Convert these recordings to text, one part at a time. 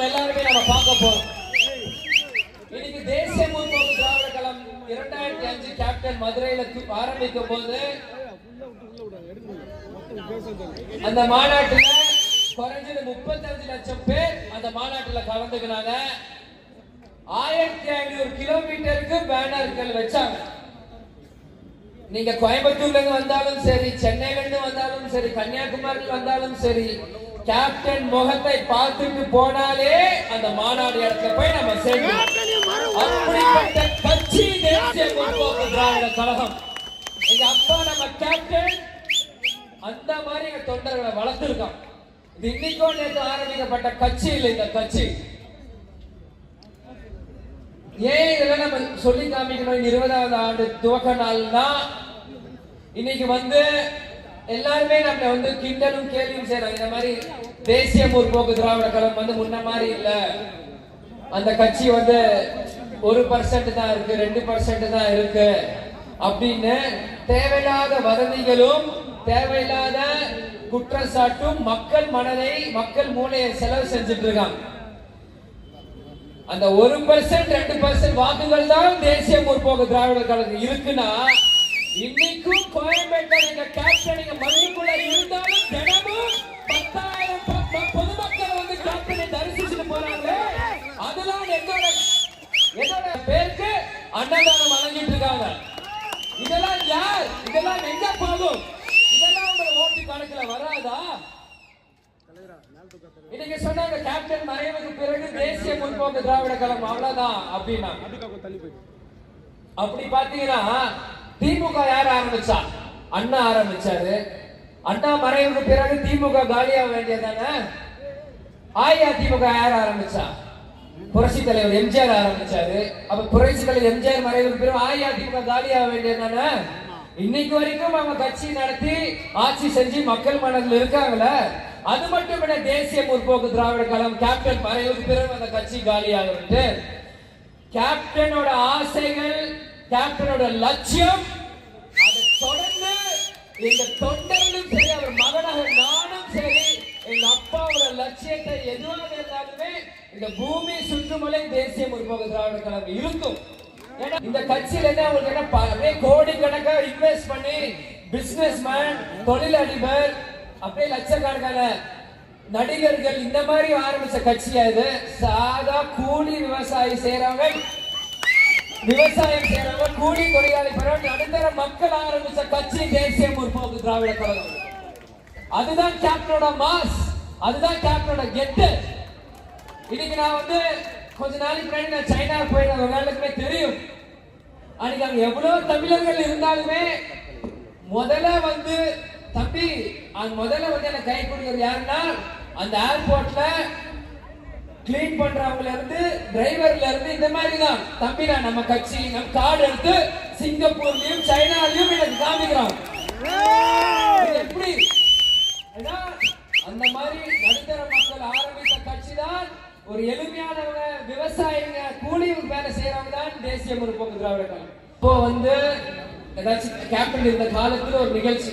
நம்ம எல்லாருமே நம்ம பார்க்க போறோம். இன்னைக்கு தேசிய முற்போக்கு திராவிட கழகம் இரண்டாயிரத்தி அஞ்சு கேப்டன் மதுரையில ஆரம்பிக்கும் போது அந்த மாநாட்டுல குறைஞ்சது முப்பத்தஞ்சு லட்சம் பேர் அந்த மாநாட்டுல கலந்துக்கினாங்க. ஆயிரத்தி ஐநூறு கிலோமீட்டருக்கு பேனர்கள் வச்சாங்க. நீங்க கோயம்புத்தூர்ல இருந்து வந்தாலும் சரி சென்னையில இருந்து வந்தாலும் சரி கன்னியாகுமரியில் வந்தாலும் சரி கேப்டன் முகத்தை பார்த்துட்டு போனாலே அந்த மாநாடு இடத்துல போய் நம்ம சேர்க்கணும் அப்படிப்பட்ட கட்சி தேசிய முற்போக்கு திராவிட கழகம். எங்க அப்பா நம்ம கேப்டன் அந்த மாதிரி எங்க தொண்டர்களை வளர்த்திருக்கான். இது இன்னைக்கோ நேற்று ஆரம்பிக்கப்பட்ட கட்சி இல்லை இந்த கட்சி. ஏன் இதெல்லாம் நம்ம சொல்லி காமிக்கணும்? இருபதாவது ஆண்டு துவக்க நாள்னா இன்னைக்கு வந்து எல்லாருமே நம்மள வந்து கிண்டலும் கேள்வியும் செய்யறாங்க இந்த மாதிரி தேசிய முற்போக்கு திராவிட கழகம் வந்து முன்ன மாதிரி இல்ல. அந்த கட்சி வந்து ஒரு பர்சன்ட் தான் இருக்கு ரெண்டு பர்சன்ட் தான் இருக்கு அப்படின்னு தேவையில்லாத வதந்திகளும் தேவையில்லாத குற்றச்சாட்டும் மக்கள் மனதை மக்கள் மூளையை செலவு செஞ்சுட்டு இருக்காங்க. அந்த ஒரு பர்சன்ட் ரெண்டு பர்சன்ட் வாக்குகள் தான் தேசிய முற்போக்கு திராவிட கழகம் இருக்குன்னா இன்னைக்கும் கோயம்பேட்டில் எங்க கேப்டன் நீங்க மண்ணுக்குள்ள இருந்தாலும் தினமும் பத்தாயிரம் பொதுமக்கள் வந்து கேப்டனை தரிசிச்சுட்டு போறாங்க அதெல்லாம் என்னோட என்னோட பேருக்கு அன்னதானம் வழங்கிட்டு இருக்காங்க. இதெல்லாம் யார்? இதெல்லாம் எங்க போகும்? இதெல்லாம் உங்க ஓட்டு கணக்குல வராதா? இன்னைக்கு சொன்னாங்க கேப்டன் மறைவுக்கு பிறகு தேசிய முற்போக்கு திராவிட கழகம் அவ்வளவுதான் அப்படின்னா. அப்படி பாத்தீங்கன்னா திமுக யார் ஆரம்பிச்சா? அண்ணா ஆரம்பிச்சாரு. அண்ணா மறைவுக்கு பிறகு திமுக காலியாக வேண்டியதானே அஇஅதிமுக யார் ஆரம்பிச்சா? புரட்சி தலைவர் எம்ஜிஆர் ஆரம்பிச்சாரு. அப்ப புரட்சி தலைவர் எம்ஜிஆர் மறைவுக்கு பிறகு அஇஅதிமுக காலியாக வேண்டியதானே இன்னைக்கு வரைக்கும் அவங்க கட்சி நடத்தி ஆட்சி செஞ்சு மக்கள் மனதில் இருக்காங்களே. அது மட்டும் இல்ல தேசிய முற்போக்கு திராவிட கழகம் கேப்டன் மறைவுக்கு பிறகு அந்த கட்சி காலியாகிட்டு கேப்டனோட ஆசைகள் கேப்டனோட லட்சியம் எங்க தொண்டர்களும் சரி அவர் மகனாக நானும் சரி எங்க அப்பாவோட லட்சியத்தை எதுவாக இருந்தாலுமே இந்த பூமி சுற்றுமலை தேசிய முற்போக்கு திராவிட கழகம் இருக்கும். ஏன்னா இந்த கட்சியில இருந்து என்ன ப- அப்படியே கோடி இன்வெஸ்ட் பண்ணி பிசினஸ் மேன் தொழிலதிபர் அப்படியே லட்சக்கணக்கான நடிகர்கள் இந்த மாதிரி ஆரம்பிச்ச கட்சியா இது. சாதா கூலி விவசாயி செய்யறவங்க விவசாயம் செய்யறவங்க கூலி தொழிலாளி பெறவங்க நடுத்தர மக்கள் ஆரம்பிச்ச கட்சி தேசிய முற்போக்கு திராவிட கழகம். அதுதான் கேப்டனோட மாஸ். அதுதான் கேப்டனோட கெத்து இன்னைக்கு நான் வந்து கொஞ்ச நாளைக்கு முன்னாடி நான் சைனா போயிருந்தேன். ஒரு நாளுக்குமே தெரியும். அன்னைக்கு அங்க எவ்வளவு தமிழர்கள் இருந்தாலுமே முதல்ல வந்து தம்பி அந்த முதல்ல வந்து எனக்கு கை கொடுக்கிறது யாருன்னா அந்த ஏர்போர்ட்ல கிளீன் பண்றவங்கல இருந்து டிரைவர்ல இருந்து இந்த மாதிரி தான் தம்பி நான் நம்ம கட்சி நம்ம கார்டு எடுத்து சிங்கப்பூர்லயும் சைனாலயும் எனக்கு காமிக்கிறோம் எப்படி? ஏன்னா, அந்த மாதிரி நடுத்தர மக்கள் ஆரம்பித்த கட்சி தான் ஒரு எளிமையானவங்க விவசாயிங்க கூலி வேலை செய்யறவங்க தான் தேசிய முற்போக்கு திராவிட கழகம். இப்போ வந்து ஏதாச்சும் கேப்டன் இருந்த காலத்துல ஒரு நிகழ்ச்சி.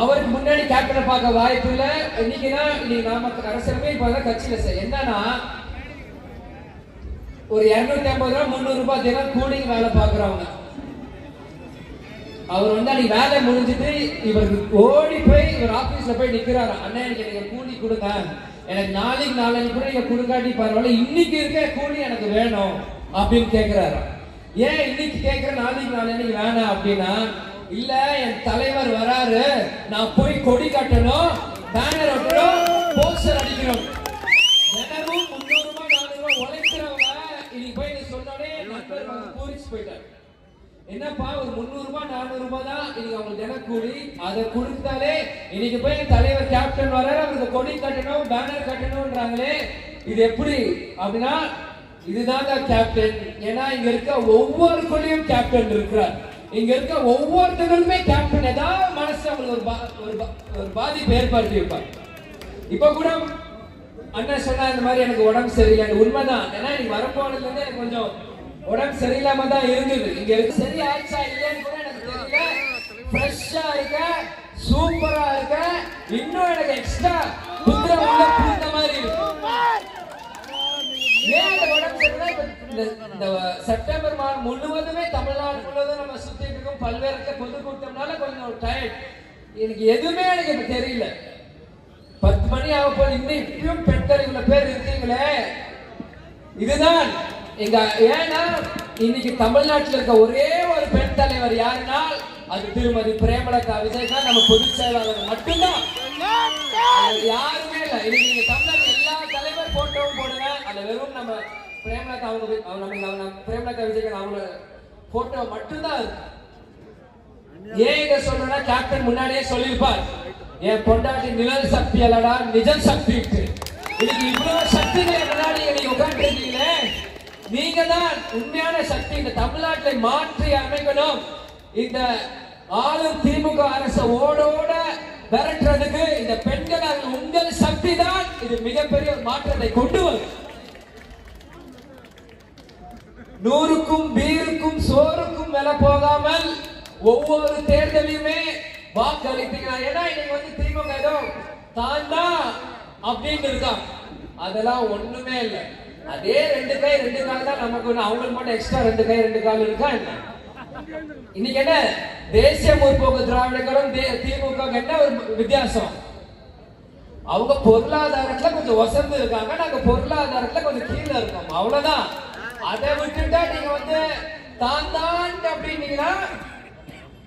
அவருக்கு முன்னாடி கேப்டனை பார்க்க வாய்ப்பு இல்லை. இன்னைக்குன்னா இன்னைக்கு நாம அரசுமே இப்பதான் கட்சியில் சார் என்னன்னா ஒரு இரநூத்தி ஐம்பது ரூபா முந்நூறு ரூபாய் தினம் கூலிங் வேலை பார்க்குறவங்க. அவர் வந்து அன்னைக்கு வேலை முடிஞ்சிட்டு இவருக்கு ஓடி போய் இவர் ஆபீஸ்ல போய் நிக்கிறாரு? அண்ணா எனக்கு எனக்கு கூலி கொடுங்க. எனக்கு நாளைக்கு நாளைக்கு கூட நீங்க கொடுக்காட்டி பரவாயில்ல. இன்னைக்கு இருக்க கூலி எனக்கு வேணும் அப்படின்னு கேட்குறாரு ஏன் இன்னைக்கு கேட்குற நாளைக்கு நாளைக்கு வேணாம் அப்படின்னா இல்ல என் தலைவர் வராரு. நான் போய் கொடி கட்டணும் பேனர் ஒட்டணும் போஸ்டர் அடிக்கணும். தினமும் முந்நூறு ரூபாய் நானூறு ரூபாய் உழைக்கிறவங்க இன்னைக்கு போய் நீ சொன்னோடனே நண்பர் வந்து பூரிச்சு போயிட்டார். என்னப்பா ஒரு முந்நூறு ரூபாய் நானூறு ரூபாய் தான் இன்னைக்கு அவங்க தினக்கூலி? அதை கொடுத்தாலே இன்னைக்கு போய் தலைவர் கேப்டன் வராரு அவருக்கு கொடி கட்டணும் பேனர் கட்டணும்ன்றாங்களே. இது எப்படி? அப்படின்னா இதுதான் கேப்டன் ஏன்னா இங்க இருக்க ஒவ்வொரு கொடியும் கேப்டன் இருக்கிறார். இங்க இருக்க ஒவ்வொருத்தருமே கேப்டன் ஏதாவது மனசு அவங்களுக்கு ஒரு ஒரு பாதிப்பு ஏற்படுத்தி இருப்பார் இப்ப கூட அண்ணன் சொன்னா இந்த மாதிரி எனக்கு உடம்பு சரியில்லை. உண்மைதான். ஏன்னா எனக்கு வரப்போனதுல இருந்து எனக்கு கொஞ்சம் உடம்பு சரியில்லாம தான் இருந்தது. இங்க இருக்கு சரி ஆயிடுச்சா இல்லையான்னு கூட எனக்கு தெரியல. ஃப்ரெஷ்ஷா இருக்க சூப்பரா இருக்க. இன்னும் எனக்கு எக்ஸ்ட்ரா புத்திர உள்ள பூந்த மாதிரி இருக்கு. இந்த இந்த செப்டம்பர் மாதம் முழுவதுமே தமிழ்நாடு முழுவதும் நம்ம சுத்திட்டு இருக்கோம். பல்வேறு பொதுக்கூட்டம்னால கொஞ்சம் டயர்ட் எனக்கு எதுவுமே எனக்கு இப்ப தெரியல. பத்து மணி ஆக போது இன்னும் இப்பயும் பெண்கள் இவ்வளவு பேர் இருக்கீங்களே. இதுதான் எங்க ஏன்னா இன்னைக்கு தமிழ்நாட்டில் இருக்க ஒரே ஒரு பெண் தலைவர் யாருன்னா அது திருமதி பிரேமலதா விஜய் தான் நம்ம பொதுச் செயலாளர் மட்டும்தான். யாருமே இல்லை. இன்னைக்கு நீங்க தமிழ்நாடு எல்லா தலைவர் போட்டோவும் போடுங்க. அது வெறும் நம்ம பிரேமலதா அவங்க வி- அவங்க நம்ம பிரேமலதா விஜய் அவங்க போட்டோ மட்டும்தான் இருக்கு ஏன் இதை சொல்றேன்னா கேப்டன் முன்னாடியே சொல்லியிருப்பார். என் பொண்டாட்டி நிழல் சக்தி அல்லடா நிஜம் சக்தி இருக்கு இன்னைக்கு இவ்வளவு சக்திகளை முன்னாடி நீங்க உட்காந்துருக்கீங்களே நீங்க தான் உண்மையான சக்தி. இந்த தமிழ்நாட்டை மாற்றி அமைக்கணும். இந்த ஆளும் திமுக அரசு ஓடோட விரட்டுறதுக்கு இந்த பெண்கள் உங்கள் சக்தி தான் இது மிகப்பெரிய மாற்றத்தை கொண்டு வரும். நூறுக்கும் பீருக்கும் சோறுக்கும் விலை போகாமல் ஒவ்வொரு தேர்தலையுமே வாக்களித்தீங்க ஏன்னா இன்னைக்கு வந்து திமுக ஏதோ தான் தான் அப்படின்னு இருக்கான் அதெல்லாம் ஒண்ணுமே இல்லை. அதே ரெண்டு கை ரெண்டு கால் தான் நமக்கு ஒண்ணு. அவங்களுக்கு மட்டும் எக்ஸ்ட்ரா ரெண்டு கை ரெண்டு கால் இருக்கா என்ன? இன்னைக்கு என்ன? தேசிய முற்போக்கு திராவிடங்களும் திமுக என்ன ஒரு வித்தியாசம்? அவங்க பொருளாதாரத்துல கொஞ்சம் வசந்து இருக்காங்க. நாங்க பொருளாதாரத்துல கொஞ்சம் கீழே இருக்கோம். அவ்வளவுதான். அதை விட்டுட்டா நீங்க வந்து தான் தான் அப்படின்னீங்கன்னா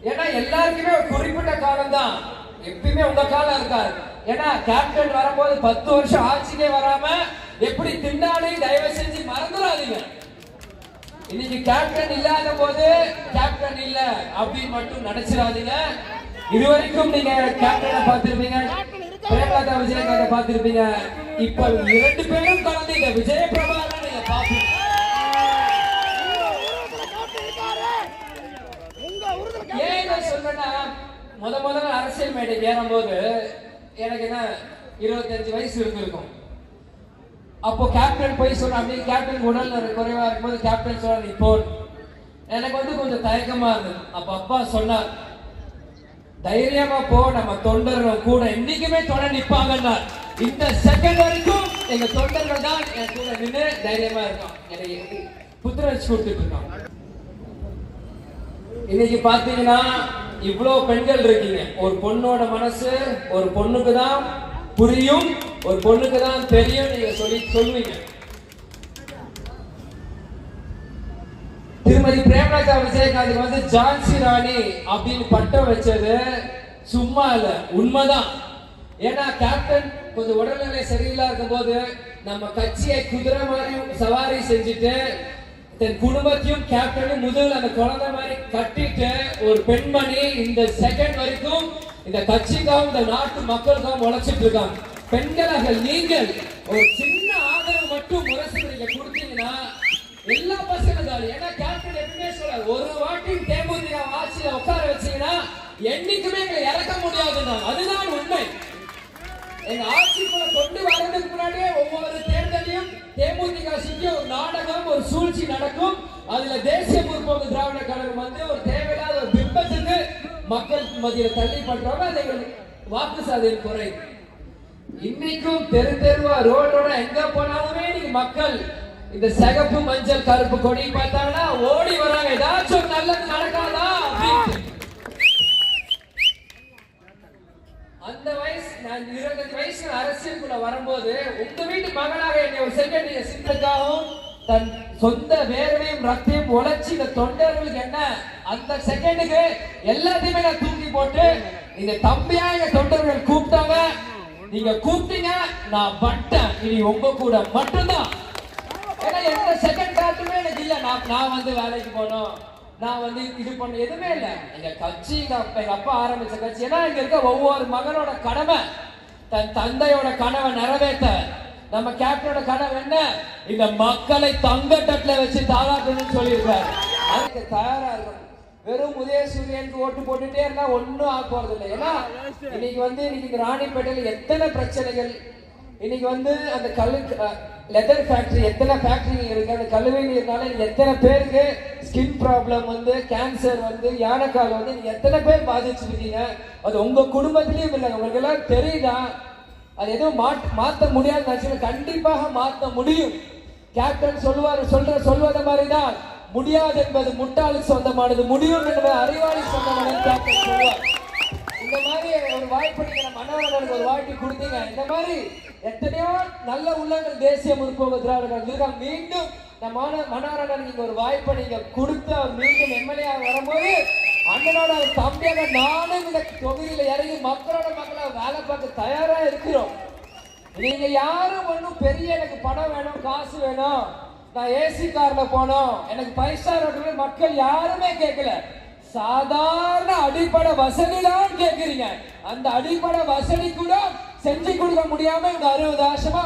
ஏன்னா எல்லாருக்குமே ஒரு குறிப்பிட்ட காலம் தான். எப்பயுமே உங்க காலம் இருக்காது. ஏன்னா கேப்டன் வரும்போது பத்து வருஷம் ஆட்சிக்கே வராம எப்படி திண்டாலையும் தயவு செஞ்சு மறந்துடாதீங்க. இன்னைக்கு கேப்டன் இல்லாத போது கேப்டன் இல்ல அப்படின்னு மட்டும் நினைச்சிடாதீங்க. இதுவரைக்கும் நீங்க கேப்டனை பார்த்திருப்பீங்க. பிரேமலதா விஜயகாந்த பார்த்திருப்பீங்க. இப்ப இரண்டு பேரும் கலந்து இந்த விஜய பிரபாகரன் நீங்க பாப்பீங்க ஏன் இதை சொல்றேன்னா முத முதல்ல அரசியல் மேடைக்கு ஏறும்போது எனக்கு என்ன இருபத்தஞ்சு வயசு இருந்திருக்கும். அப்போ கேப்டன் போய் சொன்ன அப்படியே கேப்டன் உடல் குறைவா இருக்கும்போது கேப்டன் சொன்ன நீ போ எனக்கு வந்து கொஞ்சம் தயக்கமா இருந்தது. அப்ப அப்பா சொன்னார் தைரியமா போ நம்ம தொண்டர்கள் கூட என்னைக்குமே தொட நிப்பாங்கன்னா இந்த செகண்ட் வரைக்கும் எங்க தொண்டர்கள் தான் என் கூட நின்று தைரியமா இருக்கான். எனக்கு புத்துணர்ச்சி கொடுத்துட்டு இருக்கான். இன்னைக்கு பாத்தீங்கன்னா இவ்வளவு பெண்கள் இருக்கீங்க. ஒரு பொண்ணோட மனசு ஒரு பொண்ணுக்கு தான் புரியும் ஒரு பொண்ணுக்கு தான் தெரியும் நீங்க சொல்லி சொல்லுவீங்க. திருமதி பிரேமலதா விஜயகாந்த் வந்து ஜான்சி ராணி அப்படின்னு பட்டம் வச்சது சும்மா இல்ல உண்மைதான். ஏன்னா கேப்டன் கொஞ்சம் உடல்நிலை சரியில்லா இருக்கும்போது நம்ம கட்சியை குதிரை மாதிரி சவாரி செஞ்சுட்டு தன் குடும்பத்தையும் கேப்டனும் முதல் அந்த குழந்தை மாதிரி கட்டிட்டு ஒரு பெண்மணி இந்த செகண்ட் வரைக்கும் இந்த கட்சிக்காகவும் இந்த நாட்டு மக்களுக்காகவும் உழைச்சிட்டு இருக்காங்க. பெண்களாக நீங்கள் ஒரு சின்ன ஆதரவு மட்டும் முரசு நீங்க கொடுத்தீங்கன்னா எல்லா பசங்களும் ஏன்னா கேப்டன் எப்பவுமே சொல்றாரு ஒரு வாட்டி தேமுதிக ஆட்சியில உட்கார வச்சீங்கன்னா என்னைக்குமே எங்களை இறக்க முடியாதுன்னா அதுதான் உண்மை. எங்க ஆட்சிக்குள்ள கொண்டு வரதுக்கு முன்னாடியே ஒவ்வொரு தேமுதிக சுற்றி ஒரு நாடகம் ஒரு சூழ்ச்சி நடக்கும். அதுல தேசிய முற்போக்கு திராவிட கழகம் வந்து ஒரு தேவையில்லாத ஒரு பிம்பத்துக்கு மக்கள் மத்தியில் தள்ளி பண்றாங்க அதை வாக்கு சாதியில் குறை. இன்னைக்கும் தெரு தெருவா ரோடோட எங்க போனாலுமே நீங்க மக்கள் இந்த சிகப்பு மஞ்சள் கருப்பு கொடி பார்த்தாங்கன்னா ஓடி வராங்க ஏதாச்சும் ஒரு நல்லது நடக்காதா அப்படின்ட்டு அந்த வயசு நான் இருபத்தஞ்சு வயசு அரசியலுக்குள்ள வரும்போது உங்க வீட்டு மகனாக என்னை ஒரு செகண்ட் நீங்க சிந்தக்காகவும் தன் சொந்த வேர்வையும் ரத்தையும் உழைச்சி இந்த தொண்டர்களுக்கு என்ன? அந்த செகண்டுக்கு எல்லாத்தையுமே நான் தூக்கி போட்டு இந்த தம்பியா எங்க தொண்டர்கள் கூப்பிட்டாங்க. நீங்க கூப்பிட்டீங்க நான் வட்டேன் இனி உங்க கூட மட்டும்தான். ஏன்னா எந்த செகண்ட் தாட்டுமே எனக்கு இல்ல. நான் நான் வந்து வேலைக்கு போகணும் நான் வந்து இது பண்ண எதுவுமே இல்ல. எங்க கட்சி எங்க அப்பா எங்க அப்பா ஆரம்பிச்ச கட்சி. ஏன்னா இங்க இருக்க ஒவ்வொரு மகனோட கடமை தன் தந்தையோட கனவை நிறைவேற்ற. நம்ம கேப்டனோட கனவு என்ன? இந்த மக்களை தங்க தட்டுல வச்சு தாளாட்டணும்னு சொல்லியிருக்காரு. அதுக்கு தயாரா இருக்கணும் வெறும் உதயசூரியனுக்கு ஓட்டு போட்டுட்டே இருந்தா ஒன்றும் ஆக போறது இல்லை. ஏன்னா இன்னைக்கு வந்து இன்னைக்கு இந்த எத்தனை பிரச்சனைகள்? இன்னைக்கு வந்து அந்த கல்லு லெதர் ஃபேக்டரி எத்தனை ஃபேக்டரி இருக்கு? அந்த கழுவி நீர்னால எத்தனை பேருக்கு ஸ்கின் ப்ராப்ளம் வந்து கேன்சர் வந்து யானைக்கால் வந்து எத்தனை பேர் பாதிச்சிருக்கீங்க? அது உங்க குடும்பத்திலயும் இல்லை உங்களுக்கு எல்லாம் தெரியுதா? அது எதுவும் மாற்ற மாற்ற முடியாத கண்டிப்பாக மாற்ற முடியும். கேப்டன் சொல்லுவார் சொல்ற சொல்வத மாதிரிதான். முடியாது என்பது முட்டாளுக்கு சொந்தமானது. முடியும் என்பது அறிவாளி சொந்தமானது கேப்டன் சொல்லுவார். இந்த மாதிரி ஒரு வாய்ப்பு நீங்க நம்ம ஒரு வாய்ப்பு கொடுத்தீங்க. இந்த மாதிரி எத்தனையோ நல்ல உள்ளங்கள் தேசிய முற்போக்கு திராவிடர்கள் இருக்காங்க மீண்டும் நம்ம மன்னவர்கள் நீங்க ஒரு வாய்ப்பை நீங்க கொடுத்து அவர் மீண்டும் எம்எல்ஏ வரும்போது அண்ணனோட அவர் தம்பியாக நானும் இந்த தொகுதியில இறங்கி மக்களோட மக்களை வேலை பார்க்க தயாரா இருக்கிறோம். நீங்க யாரும் ஒன்றும் பெரிய எனக்கு பணம் வேணும் காசு வேணும் நான் ஏசி கார்ல போனோம் எனக்கு பைசா ரோட்ல மக்கள் யாருமே கேட்கல. சாதாரண அடிப்படை வசதி தான் கேக்குறீங்க அந்த அடிப்படை வசதி கூட செஞ்சு கொடுக்க முடியாம இந்த அறுபது வருஷமா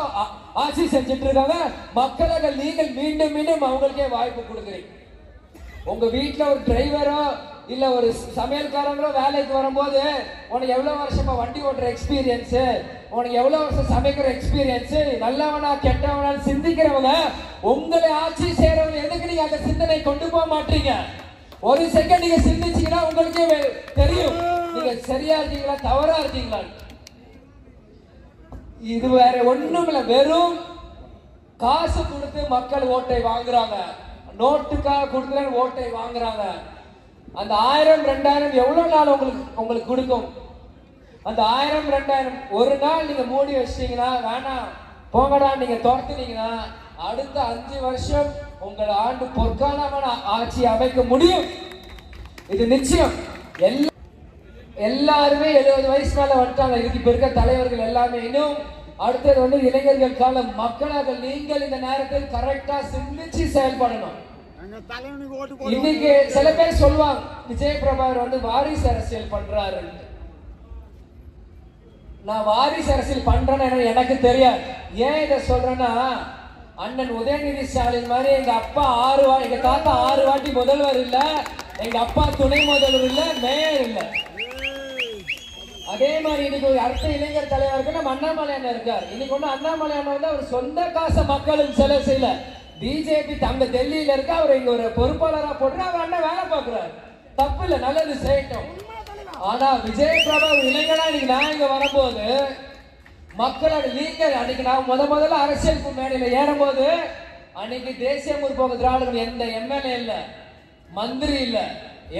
ஆட்சி செஞ்சுட்டு இருக்காங்க. மக்களுக்கு நீங்கள் மீண்டும் மீண்டும் அவங்களுக்கே வாய்ப்பு கொடுக்குறீங்க. உங்க வீட்டுல ஒரு டிரைவரோ இல்ல ஒரு சமையல்காரங்களோ வேலைக்கு வரும்போது உனக்கு எவ்வளவு வருஷமா வண்டி ஓட்டுற எக்ஸ்பீரியன்ஸ் உனக்கு எவ்வளவு வருஷம் சமைக்கிற எக்ஸ்பீரியன்ஸ் நல்லவனா கெட்டவனா சிந்திக்கிறவங்க உங்களை ஆட்சி செய்யறவங்க எதுக்கு நீங்க அந்த சிந்தனை கொண்டு போக மாட்டீங்க? ஒரு செகண்ட் நீங்க சிந்திச்சீங்கன்னா உங்களுக்கே தெரியும். நீங்க சரியா இருக்கீங்களா தவறா இருக்கீங்களா? இது வேற ஒண்ணும் இல்லை. வெறும் காசு கொடுத்து மக்கள் ஓட்டை வாங்குறாங்க. நோட்டுக்காக கொடுத்துல ஓட்டை வாங்குறாங்க. அந்த ஆயிரம் ரெண்டாயிரம் எவ்வளவு நாள் உங்களுக்கு உங்களுக்கு கொடுக்கும்? அந்த ஆயிரம் ரெண்டாயிரம் ஒரு நாள் நீங்க மூடி வச்சிட்டீங்கன்னா வேணாம் போங்கடா நீங்க துரத்துனீங்கன்னா அடுத்த அஞ்சு வருஷம் உங்கள் ஆண்டு பொற்காலமான ஆட்சி அமைக்க முடியும். இது நிச்சயம். எல்லா எல்லாருமே எழுபது வயசு மேல வந்துட்டாங்க. இதுக்கு இப்ப இருக்க தலைவர்கள் எல்லாமே. இன்னும் அடுத்தது வந்து இளைஞர்கள் காலம். மக்களாக நீங்கள் இந்த நேரத்தில் கரெக்டா சிந்திச்சு செயல்படணும். இன்னைக்கு சில பேர் சொல்லுவாங்க விஜயபிரபாகர் வந்து வாரிசு அரசியல் பண்றாரு நான் வாரிசு அரசியல் பண்றேன்னு எனக்கு தெரியாது. ஏன் இதை சொல்றேன்னா அண்ணன் உதயநிதி ஸ்டாலின் மாதிரி எங்க அப்பா ஆறு வா எங்க தாத்தா ஆறு வாட்டி முதல்வர் இல்ல எங்க அப்பா துணை முதல்வர் இல்ல மேயர் இல்ல. அதே மாதிரி இன்னைக்கு ஒரு அடுத்த இளைஞர் தலைவருக்கு நம்ம அண்ணாமலை அண்ணன் இருக்கார். இன்னைக்கு ஒண்ணு அண்ணாமலை அண்ணன் வந்து அவர் சொந்த காசை மக்களுக்கு செலவு செய்யல. பிஜேபி தங்க டெல்லியில இருக்க அவர் இங்க ஒரு பொறுப்பாளரா போட்டு அவர் அண்ணன் வேலை பாக்குறாரு தப்பு இல்ல நல்லது செய்யட்டும். ஆனா விஜய் பிரபா இளைஞனா இன்னைக்கு நான் இங்க வரும்போது மக்களோட நீங்கள் அன்னைக்கு நான் முத முதல்ல அரசியல் மேடையில ஏறும்போது அன்னைக்கு தேசிய முற்போக்கு திராவிடர்கள் எந்த எம்எல்ஏ இல்ல மந்திரி இல்ல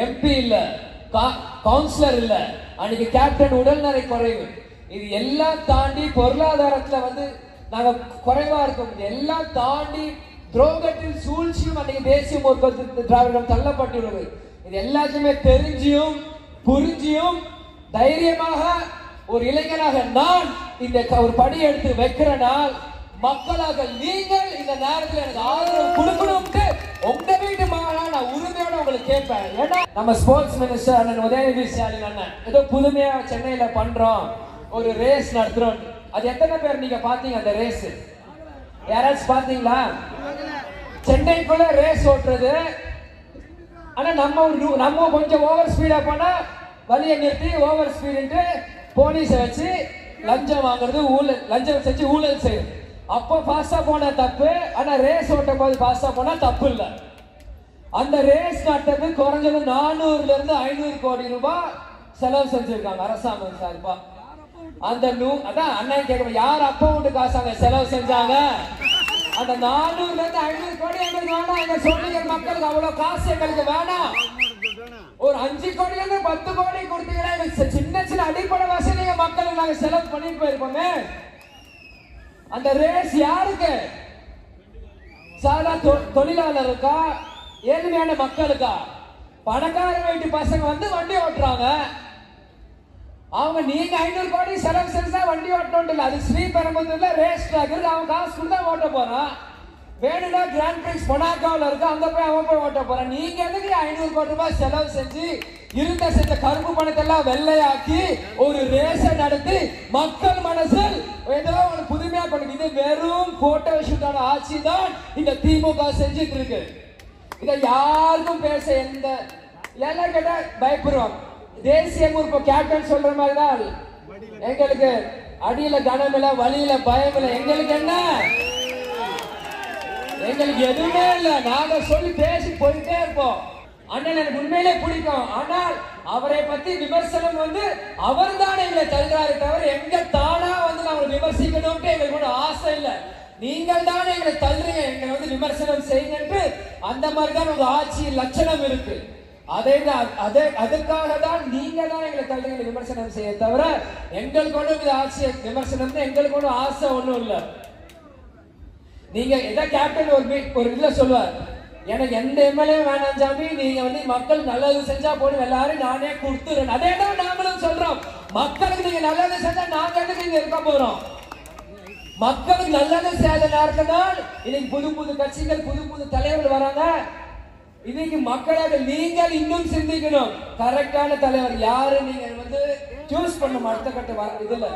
எம்பி இல்ல கா- கவுன்சிலர் இல்ல. அன்னைக்கு கேப்டன் உடல்நலை குறைவு. இது எல்லாம் தாண்டி பொருளாதாரத்துல வந்து நாங்க குறைவா இருக்கோம். எல்லாம் தாண்டி துரோகத்தில் சூழ்ச்சியும் அன்றைக்கு தேசிய முற்போக்கு திராவிடம் தள்ளப்பட்டுள்ளது. இது எல்லாத்தையுமே தெரிஞ்சியும் புரிஞ்சியும் தைரியமாக ஒரு இளைஞனாக நான் இந்த ஒரு படி எடுத்து வைக்கிற நாள் மக்களாக நீங்கள் இந்த நேரத்தில் எனக்கு ஆதரவு கொடுக்கணும்ட்டு உங்க வீட்டு மகனா நான் உரிமையோட உங்களுக்கு கேட்பேன். ஏன்னா நம்ம ஸ்போர்ட்ஸ் மினிஸ்டர் அண்ணன் உதயநிதி ஸ்டாலின் அண்ணன் ஏதோ புதுமையா சென்னையில பண்றோம் ஒரு ரேஸ் நடத்துறோம் அது எத்தனை பேர் நீங்க பாத்தீங்க அந்த ரேஸ் யாராச்சும் பாத்தீங்களா சென்னைக்குள்ள ரேஸ் ஓட்டுறது. ஆனா நம்ம ரூ- நம்ம கொஞ்சம் ஓவர் ஸ்பீடா போனா வழியை நிறுத்தி ஓவர் ஸ்பீடு போலீஸை வச்சு லஞ்சம் வாங்குறது ஊழல் லஞ்சம் செஞ்சு ஊழல் செய்யும் அப்போ ஃபாஸ்டா போனா தப்பு ஆனா ரேஸ் ஓட்டும் போது ஃபாஸ்டா போனா தப்பு இல்லை. அந்த ரேஸ் நடத்துறது குறைஞ்சது நானூறுல இருந்து ஐநூறு கோடி ரூபாய் செலவு செஞ்சிருக்காங்க அரசாங்கம் சார்பா. அந்த நூ அதான் அண்ணன் கேட்கணும். யார் அப்பா வீட்டு காசு செலவு செஞ்சாங்க? அந்த நானூறுல இருந்து ஐநூறு கோடி எங்களுக்கு வேணாம். எங்க சொல்லுங்க மக்களுக்கு அவ்வளவு காசு எங்களுக்கு வேணாம். ஒரு அஞ்சு கோடில இருந்து பத்து கோடி கொடுத்தீங்கன்னா எங்களுக்கு சின்ன சின்ன அடிப்படை வசதிங்க மக்களுக்கு நாங்க செலவு பண்ணிட்டு போயிருப்போமே அந்த ரேஸ் யாருக்கு? சாதா தொ- தொழிலாளருக்கா ஏழ்மையான மக்களுக்கா? பணக்கார வீட்டு பசங்க வந்து வண்டி ஓட்டுறாங்க. அவங்க நீங்க ஐநூறு கோடி செலவு செஞ்சா வண்டி ஓட்டணும் இல்லை அது ஸ்ரீபெரும்புத்தூர்ல ரேஸ் ட்ராக் இருக்கு. அவன் காசு கொடுத்தா ஓட்ட போறான். வேணும்னா கிராண்ட் பிரிக்ஸ் பொனாக்காவில் இருக்கு. அந்த போய் அவன் போய் ஓட்ட போறான். நீங்க எதுக்கு ஐநூறு கோடி ரூபாய் செலவு செஞ்சு இருந்த செஞ்ச கருப்பு பணத்தை எல்லாம் வெள்ளையாக்கி ஒரு ரேஸை நடத்தி மக்கள் மனசில் ஏதோ ஒரு புதுமையா கொண்டு இது வெறும் போட்டோ ஷூட்டான ஆட்சி தான் இந்த திமுக செஞ்சுட்டு இருக்கு. இதை யாருக்கும் பேச எந்த எல்லாம் கேட்டா பயப்படுவாங்க. தேசிய குறிப்பு கேப்டன் சொல்ற மாதிரி தான் எங்களுக்கு அடியில கனம் இல்ல வழியில பயம் இல்ல. எங்களுக்கு என்ன? எங்களுக்கு எதுவுமே இல்ல. நாங்க சொல்லி பேசி போயிட்டே இருப்போம். அண்ணன் எனக்கு உண்மையிலே பிடிக்கும். ஆனால் அவரை பத்தி விமர்சனம் வந்து அவர் தான் எங்களை தருகிறாரு தவிர எங்க தானா வந்து நாங்க விமர்சிக்கணும்ட்டு எங்களுக்கு ஒன்றும் ஆசை இல்லை. நீங்கள் தானே எங்களை தள்ளுறீங்க. எங்களை வந்து விமர்சனம் செய்யுங்கன்ட்டு அந்த மாதிரி தான் உங்க ஆட்சி லட்சணம் இருக்கு. அதே தான் அதுக்காக தான் நீங்க தான் எங்களை கல்விகளை விமர்சனம் செய்ய தவிர எங்களுக்கு ஒன்றும் இது ஆட்சி விமர்சனம் எங்களுக்கு ஒன்றும் ஆசை ஒன்றும் இல்லை. நீங்க எதை கேப்டன் ஒரு மீட் ஒரு இதுல சொல்லுவார். எனக்கு எந்த எம்எல்ஏ வேணாம் சாமி நீங்க வந்து மக்கள் நல்லது செஞ்சா போடும் எல்லாரும் நானே கொடுத்துறேன். அதே தான் நாங்களும் சொல்றோம். மக்களுக்கு நீங்க நல்லது செஞ்சா நாங்க எதுக்கு இங்க இருக்க போறோம்? மக்களுக்கு நல்லது செய்யாத நேரத்தினால் இன்னைக்கு புது புது கட்சிகள் புது புது தலைவர்கள் வராங்க. இன்னைக்கு மக்களாக நீங்கள் இன்னும் சிந்திக்கணும். கரெக்டான தலைவர் யாரு? நீங்க வந்து சூஸ் பண்ணும் அடுத்த கட்ட இதுல.